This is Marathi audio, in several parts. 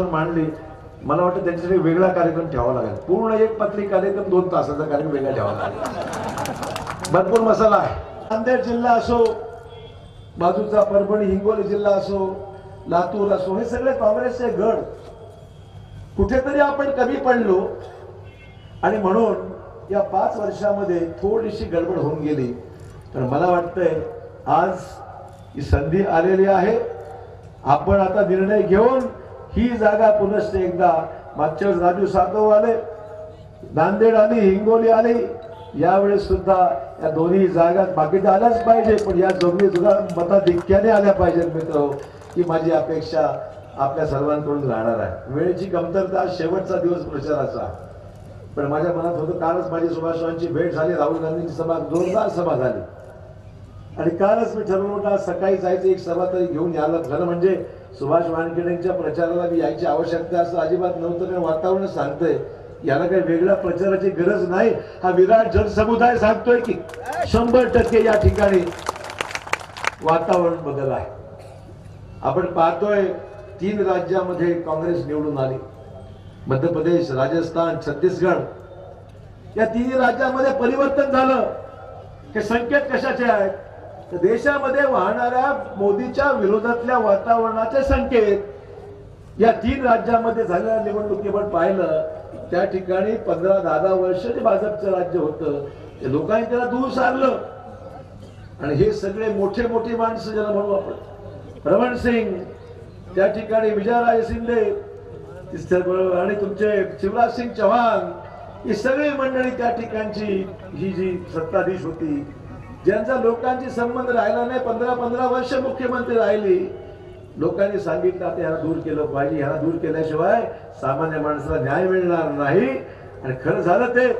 प्रश्न मांडली. मला वाटतं त्यांच्यासाठी वेगळा कार्यक्रम ठेवावा लागेल. पूर्ण एक पत्री कार्यक्रम दोन तासाचा कार्यक्रम वेगळा ठेवावा लागेल. भरपूर मसाला आहे. नांदेड जिल्हा असो बाजूचा परभणी हिंगोली जिल्हा असो लातूर असो हे सगळे काँग्रेसचे गड. कुठेतरी आपण कमी पडलो आणि म्हणून या पाच वर्षामध्ये थोडीशी गडबड होऊन गेली. पण मला वाटतंय आज ही संधी आलेली आहे. आपण आता निर्णय घेऊन ही जागा पुनश्च एकदा मागच्या वेळेस राजू सातव आले नांदेड आली हिंगोली आली यावेळेस सुद्धा या दोन्ही जागा बाकीच्या आल्याच पाहिजे पण या दोन्ही सुद्धा मताधिक्याने आल्या पाहिजेत मित्र. ही माझी अपेक्षा आपल्या सर्वांकडून राहणार आहे. वेळेची कमतरता शेवटचा दिवस प्रचाराचा. पण माझ्या मनात होतं कालच माझी सुभाषरावांची भेट झाली राहुल गांधींची सभा जोरदार सभा झाली. आणि कालच मी ठरवलं होतं सकाळी जायचं एक सभा तरी घेऊन यायला झालं. म्हणजे सुभाष वानखेडेंच्या प्रचाराला मी यायची आवश्यकता असं अजिबात नव्हतं कारण वातावरण सांगतंय. याला काही वेगळ्या प्रचाराची गरज नाही. हा विराट जनसमुदाय सांगतोय की शंभर टक्के या ठिकाणी वातावरण बदल आहे. आपण पाहतोय तीन राज्यामध्ये काँग्रेस निवडून आली. मध्य प्रदेश राजस्थान छत्तीसगड. या तिन्ही राज्यामध्ये परिवर्तन झालं. हे संकेत कशाचे आहेत? देशामध्ये वाहणाऱ्या मोदीच्या विरोधातल्या वातावरणाचे संकेत या तीन राज्यामध्ये झालेल्या पण पाहिलं त्या ठिकाणी पंधरा दहा दहा वर्ष जे भाजपचं राज्य होतं. ते लोकांनी त्याला दूर सारलं. आणि हे सगळे मोठे मोठे माणसं ज्याला म्हणू आपण रमण सिंग त्या ठिकाणी विजयराजे शिंदे आणि तुमचे शिवराज सिंग चव्हाण ही सगळी मंडळी त्या ठिकाणची ही जी सत्ताधीश होती ज्यांचा लोकांशी संबंध राहिला नाही पंधरा पंधरा वर्ष मुख्यमंत्री राहिली. लोकांनी सांगितलं आता ह्याला दूर केलं पाहिजे ह्याला दूर केल्याशिवाय सामान्य माणसाला न्याय मिळणार नाही. आणि खरं झालं ते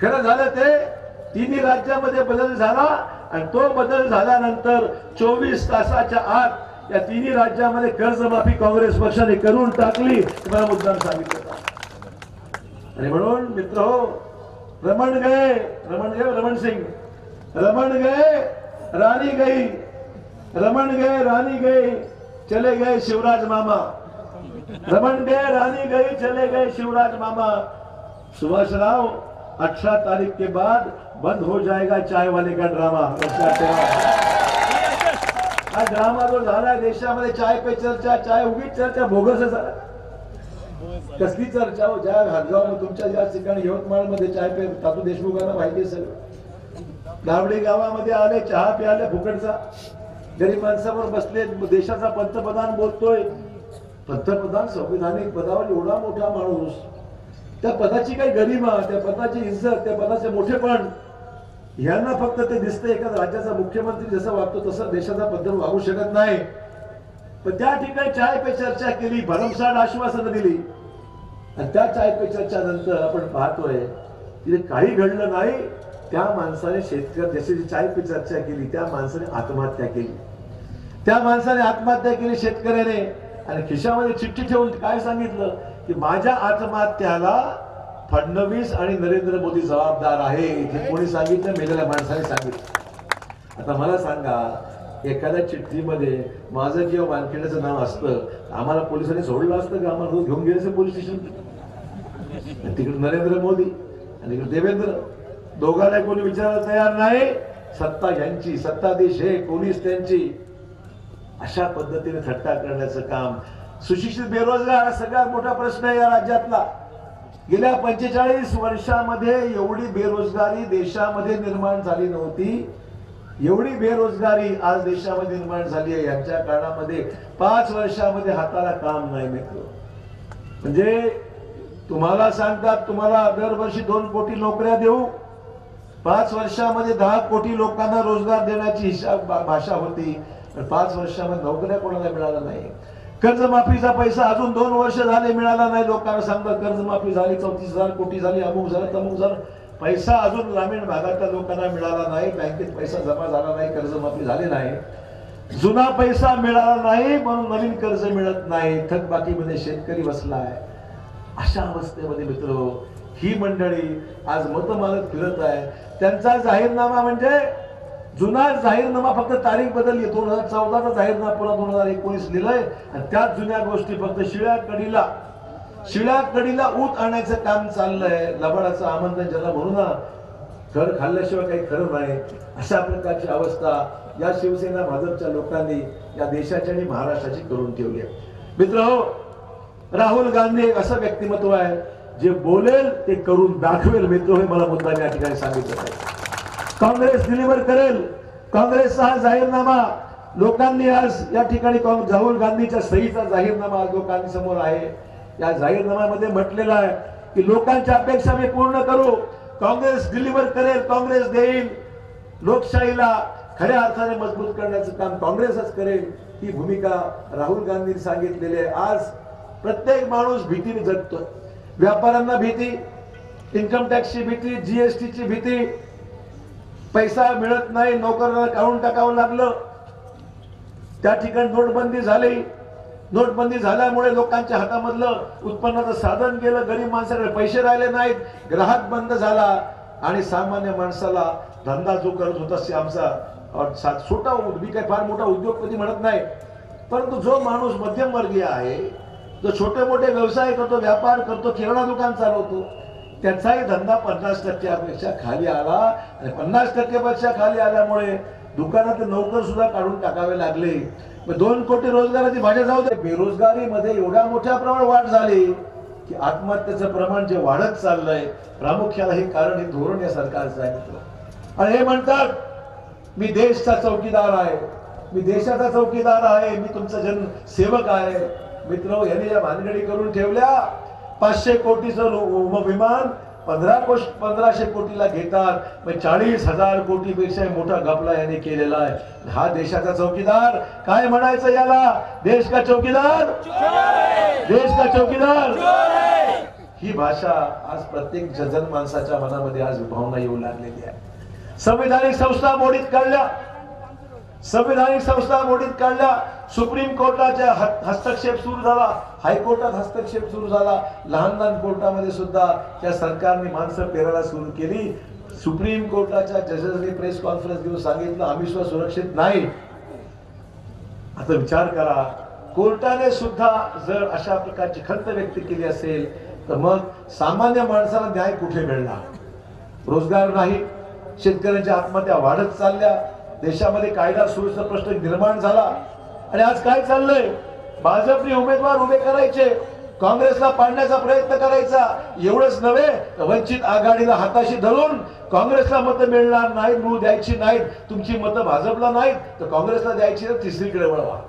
खरं झालं ते तिन्ही राज्यामध्ये बदल झाला आणि तो बदल झाल्यानंतर चोवीस तासाच्या आत या तिन्ही राज्यामध्ये कर्जमाफी काँग्रेस पक्षाने करून टाकली तुम्हाला मला मुद्दाम सांगितलं आणि म्हणून मित्र हो रमण गे रमण गे रमण सिंग. रमण गए रानी गई। रमण गए रानी गई चले गए शिवराज मामा। रमण गए रानी गई चले गए शिवराज मामा। सुभाष राव अठारह तारीख के बाद बंद हो जाएगा चाय वाले का ड्रामा। हा ड्रामा जो झाला देशामध्ये चाय पे चर्चा चाय उगीच चर्चा भोगस झाला कसली चर्चा हो? ज्या हदगाव तुमच्या ज्या ठिकाणी यवतमाळमध्ये चाय पे तातू देशमुखांना माहिती सगळं गावडे गावामध्ये आले चहा प्याले फुकटचा. गरीब माणसावर बसले देशाचा पंतप्रधान बोलतोय. पंतप्रधान संविधानिक पदावर एवढा मोठा माणूस. त्या पदाची काही गरिमा त्या पदाची इज्जत त्या पदाचे मोठेपण यांना फक्त ते दिसतंय एखादा राज्याचा मुख्यमंत्री जसं वागतो तसं देशाचा पद्धत वागू शकत नाही. पण त्या ठिकाणी चाय पे चर्चा केली भरमसाठ आश्वासनं दिली. आणि त्या चाय पे चर्चा नंतर आपण पाहतोय तिथे काही घडलं नाही. त्या माणसाने शेतकरी जशी जी चाय चर्चा केली त्या माणसाने आत्महत्या केली. त्या माणसाने आत्महत्या केली शेतकऱ्याने. आणि खिशामध्ये चिठ्ठी ठेवून काय सांगितलं? की माझ्या आत्महत्याला फडणवीस आणि नरेंद्र मोदी जबाबदार आहे. हे कोणी सांगितलं? मेलेल्या माणसाने सांगितलं. आता मला सांगा एखाद्या चिठ्ठीमध्ये माझं किंवा वानखेड्याचं नाव असतं आम्हाला पोलिसांनी सोडलं असतं का? आम्हाला रोज घेऊन गेलं पोलीस स्टेशन? तिकडे नरेंद्र मोदी आणि इकडे देवेंद्र. दोघांना कोणी विचारायला तयार नाही. सत्ता यांची सत्ताधीश हे पोलीस त्यांची. अशा पद्धतीने थट्टा करण्याचं काम. सुशिक्षित बेरोजगार हा सगळ्यात मोठा प्रश्न आहे या राज्यातला. गेल्या पंचेचाळीस वर्षामध्ये एवढी बेरोजगारी देशामध्ये निर्माण झाली नव्हती. एवढी बेरोजगारी आज देशामध्ये निर्माण झाली आहे. यांच्या काळामध्ये पाच वर्षामध्ये हाताला काम नाही मित्र म्हणजे तुम्हाला सांगतात तुम्हाला दरवर्षी दोन कोटी नोकऱ्या देऊ. पाच वर्षामध्ये दहा कोटी लोकांना रोजगार देण्याची हिसाब भाषा होती. पण पाच वर्षामध्ये नोकऱ्या कोणाला मिळाला नाही. कर्जमाफीचा पैसा अजून दोन वर्ष झाले मिळाला नाही. लोकांना सांगतात कर्जमाफी झाली चौतीस हजार कोटी झाली अमुक झालं तमुक झालं. पैसा अजून ग्रामीण भागातल्या लोकांना मिळाला नाही. बँकेत पैसा जमा झाला नाही कर्जमाफी झाली नाही. जुना पैसा मिळाला नाही म्हणून नवीन कर्ज मिळत नाही. थकबाकीमध्ये शेतकरी बसला आहे अशा अवस्थेमध्ये मित्र ही मंडळी आज मत फिरत आहे. त्यांचा जाहीरनामा म्हणजे जुना जाहीरनामा फक्त तारीख बदलली. दोन हजार चौदाचा जाहीरनामा पुन्हा दोन हजार एकोणीस लिहिलंय. आणि त्याच जुन्या गोष्टी फक्त शिळ्या कडीला शिळ्या कडीला ऊत आणायचं काम चाललंय. लबाडाचं आमंत्रण ज्याला म्हणू ना घर खाल्ल्याशिवाय काही खरं नाही. अशा प्रकारची अवस्था या शिवसेना भाजपच्या लोकांनी या देशाची आणि महाराष्ट्राची करून ठेवली आहे. मित्र हो राहुल गांधी एक असं व्यक्तिमत्व आहे जे बोलेल ते करून दाखवेल. मित्र हे मला मुद्दा या ठिकाणी सांगितलं काँग्रेस डिलिव्हर करेल. काँग्रेसचा हा जाहीरनामा. लोकांनी आज या ठिकाणी राहुल गांधीच्या सहीचा जाहीरनामा आज लोकांसमोर आहे. या जाहीरनाम्यामध्ये म्हटलेलं आहे की लोकांच्या अपेक्षा मी पूर्ण करू. काँग्रेस डिलिव्हर करेल. काँग्रेस देईल. लोकशाहीला खऱ्या अर्थाने मजबूत करण्याचं काम काँग्रेसच करेल. ही भूमिका राहुल गांधींनी सांगितलेली आहे. आज प्रत्येक माणूस भीतीने जगतोय. व्यापाऱ्यांना भीती इन्कम टॅक्सची भीती जीएसटीची भीती. पैसा मिळत नाही नोकरांना काढून टाकावं लागलं. त्या ठिकाणी नोटबंदी झाली. नोटबंदी झाल्यामुळे लोकांच्या हातामधलं उत्पन्नाचं साधन गेलं. गरीब माणसाकडे पैसे राहिले नाहीत. ग्राहक बंद झाला आणि सामान्य माणसाला धंदा जो करत होता आमचा छोटा मी काही फार मोठा उद्योगपती म्हणत नाही. परंतु जो माणूस मध्यमवर्गीय आहे जो छोटे मोठे व्यवसाय करतो व्यापार करतो किराणा दुकान चालवतो त्यांचाही धंदा पन्नास टक्क्यापेक्षा खाली आला. आणि पन्नास टक्क्यापेक्षा खाली आल्यामुळे दुकानात नोकर सुद्धा काढून टाकावे लागले. दोन कोटी रोजगाराची भाषा जाऊ दे. बेरोजगारीमध्ये एवढ्या मोठ्या प्रमाणात वाढ झाली की आत्महत्येचं प्रमाण जे वाढत चाललंय प्रामुख्याला हे कारण हे धोरण या सरकारचं आहे आणि हे म्हणतात मी देशचा चौकीदार आहे. मी देशाचा चौकीदार आहे. मी तुमचा जन सेवक आहे. मित्र यांनी या भानगडी करून ठेवल्या. पाचशे कोटीचं विमान पंधरा कोश पंधराशे कोटीला घेतात. मग चाळीस हजार कोटीपेक्षा मोठा घपला यांनी केलेला आहे. हा देशाचा चौकीदार. काय म्हणायचं याला? देश का चौकीदार? देश का चौकीदार? ही भाषा आज प्रत्येक जन माणसाच्या मनामध्ये आज भावना येऊ लागलेली आहे. संविधानिक संस्था मोडीत काढल्या. संविधानिक संस्था मोडीत काढल्या सुप्रीम कोर्टाच्या हस्तक्षेप सुरू झाला हायकोर्टात हस्तक्षेप सुरू झाला. लहान लहान कोर्टामध्ये सुद्धा त्या सरकारने माणसं पेरायला सुरू केली. सुप्रीम कोर्टाच्या जजेसनी प्रेस कॉन्फरन्स घेऊन सांगितलं आम्ही सुद्धा सुरक्षित नाही. आता विचार करा कोर्टाने सुद्धा जर अशा प्रकारची खंत व्यक्त केली असेल तर मग सामान्य माणसाला न्याय कुठे मिळणार? रोजगार नाही शेतकऱ्यांच्या आत्महत्या वाढत चालल्या देशामध्ये कायदा सुव्यवस्था प्रश्न निर्माण झाला. आणि आज काय चाललंय? भाजपने उमेदवार उभे करायचे काँग्रेसला पाडण्याचा प्रयत्न करायचा. एवढंच नव्हे तर वंचित आघाडीला हाताशी धरून काँग्रेसला मतं मिळणार नाहीत मूळ द्यायची नाहीत तुमची मतं भाजपला नाहीत तर काँग्रेसला द्यायची तर तिसरीकडे वळवा.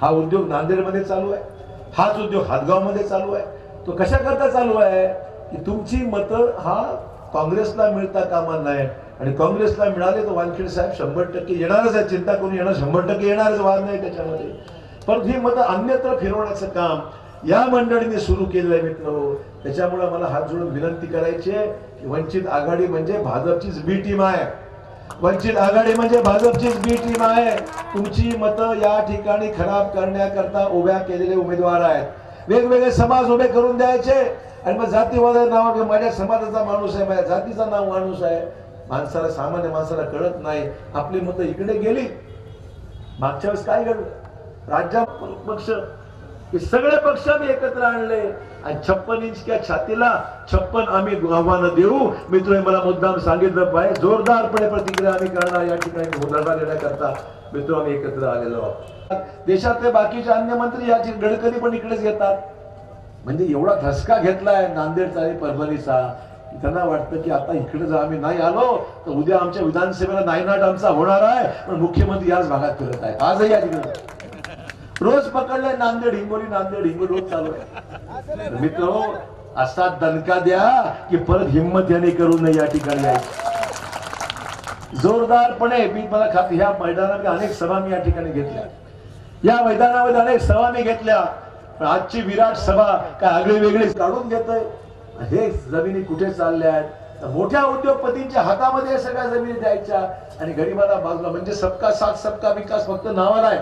हा उद्योग नांदेडमध्ये चालू आहे. हाच उद्योग हातगावमध्ये चालू आहे. तो कशाकरता चालू आहे? की तुमची मतं हा काँग्रेसला मिळता कामा नाही आणि काँग्रेसला मिळाले तर वानखेडे साहेब शंभर टक्के येणारच आहे चिंता करून येणार शंभर टक्के येणारच वाद नाही त्याच्यामध्ये. पण ही मतं अन्यत्र फिरवण्याचं काम या मंडळीने सुरू केलेलं आहे मित्र त्याच्यामुळे मला हात जोडून विनंती करायची आहे की वंचित आघाडी म्हणजे भाजपचीच बी टीम आहे. वंचित आघाडी म्हणजे भाजपचीच बी टीम आहे. तुमची मतं या ठिकाणी खराब करण्याकरता उभ्या केलेले उमेदवार आहेत. वेगवेगळे समाज उभे करून द्यायचे. आणि मग जातीवादा नाव घेऊन माझ्या समाजाचा माणूस आहे माझ्या जातीचा नाव माणूस आहे. माणसाला सामान्य माणसाला कळत नाही. आपली मतं इकडे गेली. मागच्या वेळेस काय घडलं? राज्या पक्ष सगळे पक्ष आम्ही एकत्र आणले. आणि छप्पन इंचच्या छातीला छप्पन आम्ही आव्हानं देऊ. मित्र हे मला मुद्दाम सांगितलं पाहिजे. जोरदारपणे प्रतिक्रिया आम्ही करणार. या ठिकाणी धोरणा देण्याकरता मित्र आम्ही एकत्र आलेलो आहोत. देशातले बाकीचे अन्य मंत्री याची गडकरी पण इकडेच येतात म्हणजे एवढा धसका घेतलाय नांदेडचा आणि परभणीचा. त्यांना वाटतं की आता इकडे जर आम्ही नाही आलो तर उद्या आमच्या विधानसभेला नायनाट आमचा होणार आहे. पण मुख्यमंत्री याच भागात फिरत आहे आजही या ठिकाणी रोज पकडले नांदेड हिंगोली नांदेड हिंगोली रोज चालू आहे. मित्र असा दणका द्या की परत हिंमत याने करू नये या ठिकाणी आहे जोरदारपणे मी मला खात ह्या मैदानामध्ये अनेक सभा मी या ठिकाणी घेतल्या. या मैदानामध्ये अनेक सभा मी घेतल्या. पण आजची विराट सभा काय आगळी वेगळी काढून घेतोय हे जमिनी कुठे चालल्या आहेत? मोठ्या उद्योगपतींच्या हातामध्ये सगळ्या जमिनी द्यायच्या आणि गरीबाला बाजूला म्हणजे सबका साथ सबका विकास फक्त नावाला आहे.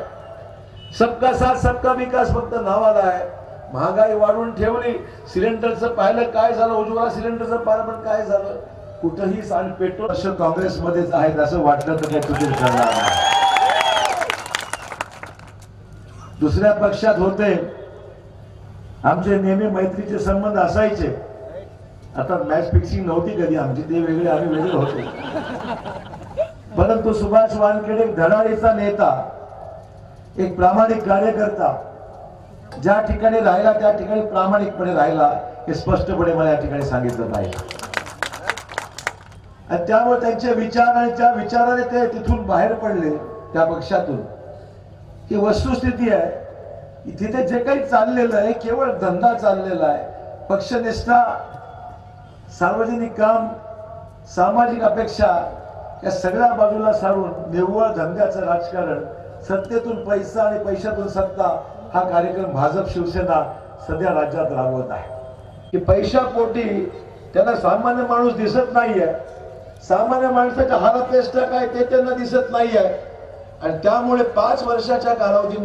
सबका साथ सबका विकास फक्त नावाला आहे. महागाई वाढवून ठेवली सिलेंडरचं पाहिलं काय झालं? उज्ज्वला सिलेंडरचं पाहिलं पण काय झालं? कुठंही सांग पेट्रोल असं काँग्रेसमध्येच आहेत असं वाटलं तर काही चुकीचं दुसऱ्या पक्षात होते. आमचे नेहमी मैत्रीचे संबंध असायचे. आता मॅच फिक्सिंग नव्हती कधी आमची ते वेगळे आम्ही वेगळे होते. परंतु सुभाष वानखेडे एक धडाडीचा नेता एक प्रामाणिक कार्यकर्ता ज्या ठिकाणी राहिला त्या ठिकाणी प्रामाणिकपणे राहिला हे स्पष्टपणे मला या ठिकाणी सांगितलं पाहिजे आणि त्यामुळे त्यांचे विचार आणि त्या विचाराने ते तिथून बाहेर पडले त्या पक्षातून. ही वस्तुस्थिती आहे तिथे जे काही चाललेलं आहे केवळ धंदा चाललेला आहे. पक्षनिष्ठा सार्वजनिक काम सामाजिक अपेक्षा या सगळ्या बाजूला सारून निव्वळ धंद्याचं राजकारण सत्तेतून पैसा आणि पैशातून सत्ता हा कार्यक्रम भाजप शिवसेना सध्या राज्यात राबवत आहे. की पैशापोटी त्यांना सामान्य माणूस दिसत नाहीये. सामान्य माणसाच्या हारापेष्टा काय ते त्यांना दिसत नाहीये. आणि त्यामुळे पाच वर्षाच्या कालावधीमध्ये